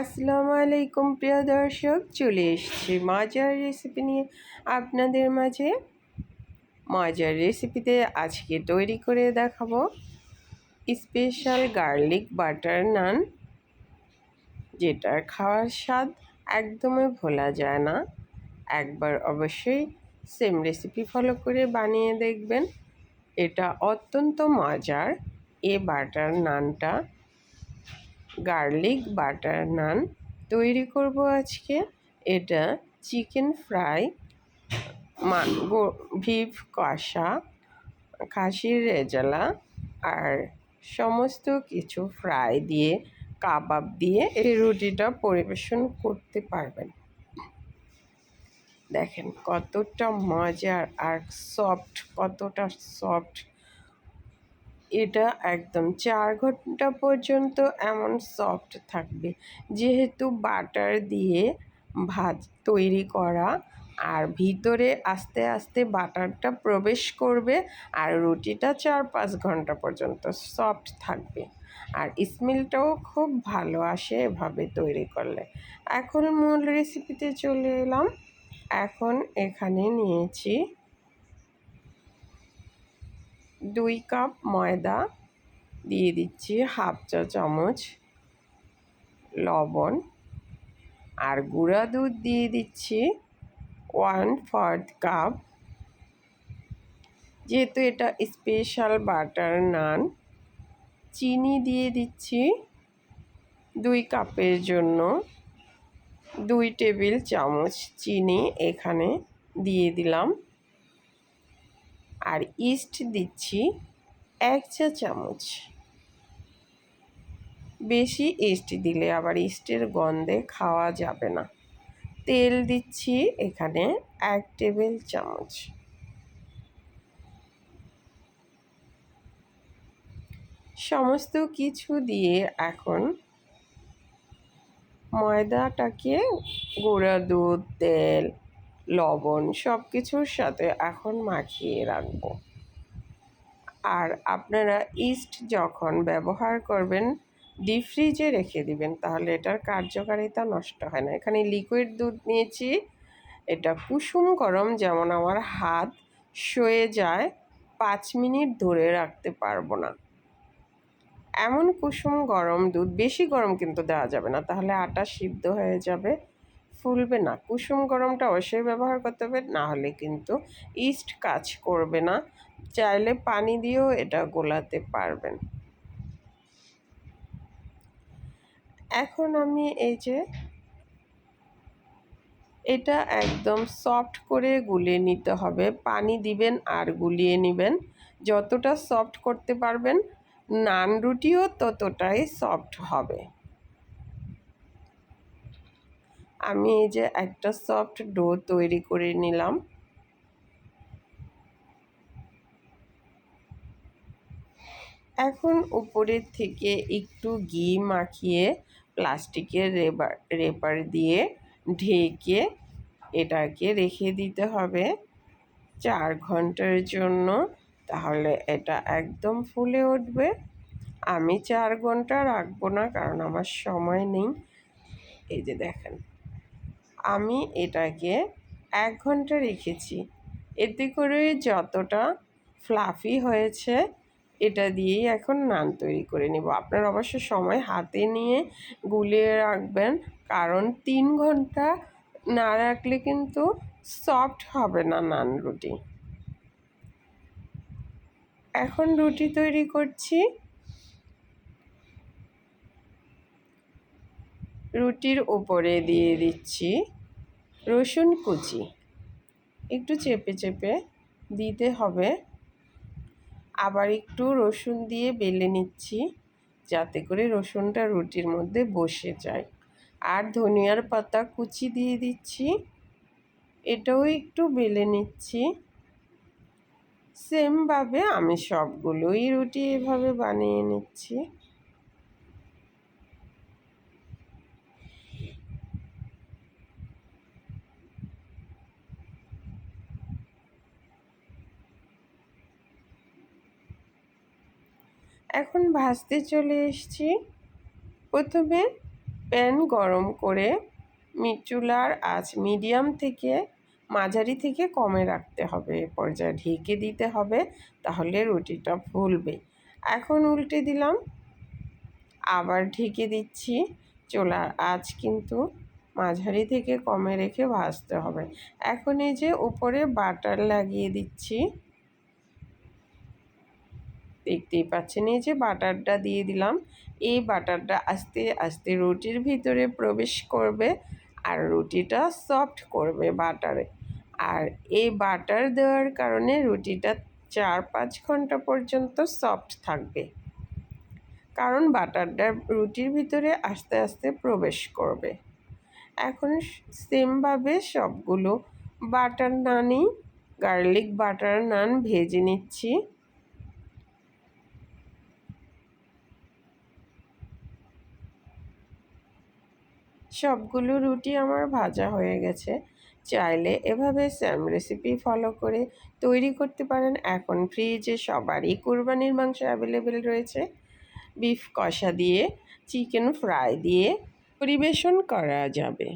আসসালামু আলাইকুম, প্রিয় দর্শক। চলে এসেছি মাজার রেসিপি নিয়ে আপনাদের মাঝে। মাজার রেসিপিতে আজকে তৈরি করে দেখাবো স্পেশাল গার্লিক বাটার নান যেটার খাওয়ার স্বাদ একদমই ভোলা যায় না। একবার অবশ্যই সেম রেসিপি ফলো করে বানিয়ে দেখবেন। এটা অত্যন্ত মজার। এ বাটার নানটা গার্লিক বাটার নান তৈরি করব আজকে। এটা চিকেন ফ্রাই ভিভ কষা খাসির রেজালা আর সমস্ত কিছু ফ্রাই দিয়ে, কাবাব দিয়ে এই রুটিটা পরিবেশন করতে পারবেন। দেখেন কতটা মজার আর সফট, কতটা সফট এটা একদম চার ঘণ্টা পর্যন্ত এমন সফট থাকবে। যেহেতু বাটার দিয়ে ভাজ, তৈরি করা, আর ভিতরে আস্তে আস্তে বাটারটা প্রবেশ করবে, আর রুটিটা চার পাঁচ ঘণ্টা পর্যন্ত সফট থাকবে। আর স্মেলটাও খুব ভালো আসে এভাবে তৈরি করলে। এখন মূল রেসিপিতে চলে এলাম। এখন এখানে নিয়েছি দুই কাপ ময়দা দিয়ে দিচ্ছি হাফ চা চামচ লবণ আর গুঁড়া দুধ দিয়ে দিচ্ছি ওয়ান ফোর্থ কাপ যেহেতু এটা স্পেশাল বাটার নান চিনি দিয়ে দিচ্ছি দুই কাপের জন্য। দুই টেবিল চামচ চিনি এখানে দিয়ে দিলাম। আর ইস্ট দিচ্ছি এক চা চামচ। বেশি ইস্ট দিলে আবার ইস্টের গন্ধে খাওয়া যাবে না। তেল দিচ্ছি এখানে এক টেবিল চামচ। সমস্ত কিছু দিয়ে এখন ময়দাটাকে গুঁড়া দুধ, তেল লবণ সব কিছুর সাথে এখন মাখিয়ে রাখব। আর আপনারা ইস্ট যখন ব্যবহার করবেন ডিপ ফ্রিজে রেখে দিবেন, তাহলে এটার কার্যকারিতা নষ্ট হয় না। এখানে লিকুইড দুধ নিয়েছি, এটা কুসুম গরম যেমন আমার হাত সয়ে যায়, পাঁচ মিনিট ধরে রাখতে পারব না। এমন কুসুম গরম দুধ, বেশি গরম কিন্তু দেওয়া যাবে না, তাহলে আটা সিদ্ধ হয়ে যাবে। ফুলবে না, কুসুম গরমটা অবশ্যই ব্যবহার করতে হবে, না হলে কিন্তু ইস্ট কাজ করবে না। চাইলে পানি দিয়েও এটা গোলাতে পারবেন। এখন আমি এই যে এটা একদম সফট করে গুলিয়ে নিতে হবে, পানি দিবেন আর গুলিয়ে নেবেন। যতটা সফট করতে পারবেন, নান রুটিও ততটাই সফট হবে। আমি এই যে একটা সফট ডো তৈরি করে নিলাম। এখন উপরের থেকে একটু ঘি মাখিয়ে প্লাস্টিকের রেবার, রেপার দিয়ে ঢেকে এটাকে রেখে দিতে হবে চার ঘণ্টার জন্য। তাহলে এটা একদম ফুলে উঠবে। আমি চার ঘণ্টা রাখব না কারণ আমার সময় নেই। এই যে দেখেন। আমি এটাকে এক ঘণ্টা রেখেছি। এতে করে যতটা ফ্লাফি হয়েছে, এটা দিয়েই এখন নান তৈরি করে নিব। আপনার অবশ্য সময় হাতে নিয়ে গুলিয়ে রাখবেন, কারণ তিন ঘণ্টা না রাখলে কিন্তু সফট হবে না নান রুটি। এখন রুটি তৈরি করছি। রুটির উপরে দিয়ে দিচ্ছি রসুন কুচি। একটু চেপে চেপে দিতে হবে। আবার একটু রসুন দিয়ে বেলে নিচ্ছি যাতে করে রসুনটা রুটির মধ্যে বসে যায়। আর ধনিয়ার পাতা কুচি দিয়ে দিচ্ছি। এটাও একটু বেলে নিচ্ছি। সেমভাবে আমি সবগুলোই রুটি এভাবে বানিয়ে নিচ্ছি। এখন ভাজতে চলে এসছি। প্রথমে প্যান গরম করে চুলার আঁচ মিডিয়াম থেকে মাঝারি থেকে কমে রাখতে হবে। পর্যায়ে ঢেকে দিতে হবে, তাহলে রুটিটা ফুলবে। এখন উল্টে দিলাম। আবার ঢেকে দিচ্ছি। চুলার আঁচ কিন্তু মাঝারি থেকে কমে রেখে ভাজতে হবে। এখন এই যে উপরে বাটার লাগিয়ে দিচ্ছি। দেখতেই পাচ্ছেন, এই যে বাটারটা দিয়ে দিলাম। এই বাটারটা আস্তে আস্তে রুটির ভিতরে প্রবেশ করবে আর রুটিটা সফট করবে বাটারে। আর এই বাটার দেওয়ার কারণে রুটিটা চার পাঁচ ঘণ্টা পর্যন্ত সফট থাকবে। কারণ বাটারটা রুটির ভিতরে আস্তে আস্তে প্রবেশ করবে। এখন সেমভাবে সবগুলো বাটার নানই, গার্লিক বাটার নান ভেজে নিচ্ছি। সবগুলো রুটি আমার ভাজা হয়ে গেছে। চাইলে এভাবে স্যাম রেসিপি ফলো করে তৈরি করতে পারেন। এখন ফ্রিজে সবারই কোরবানির মাংস অ্যাভেলেবেল রয়েছে। বিফ কষা দিয়ে চিকেন ফ্রাই দিয়ে পরিবেশন করা যাবে।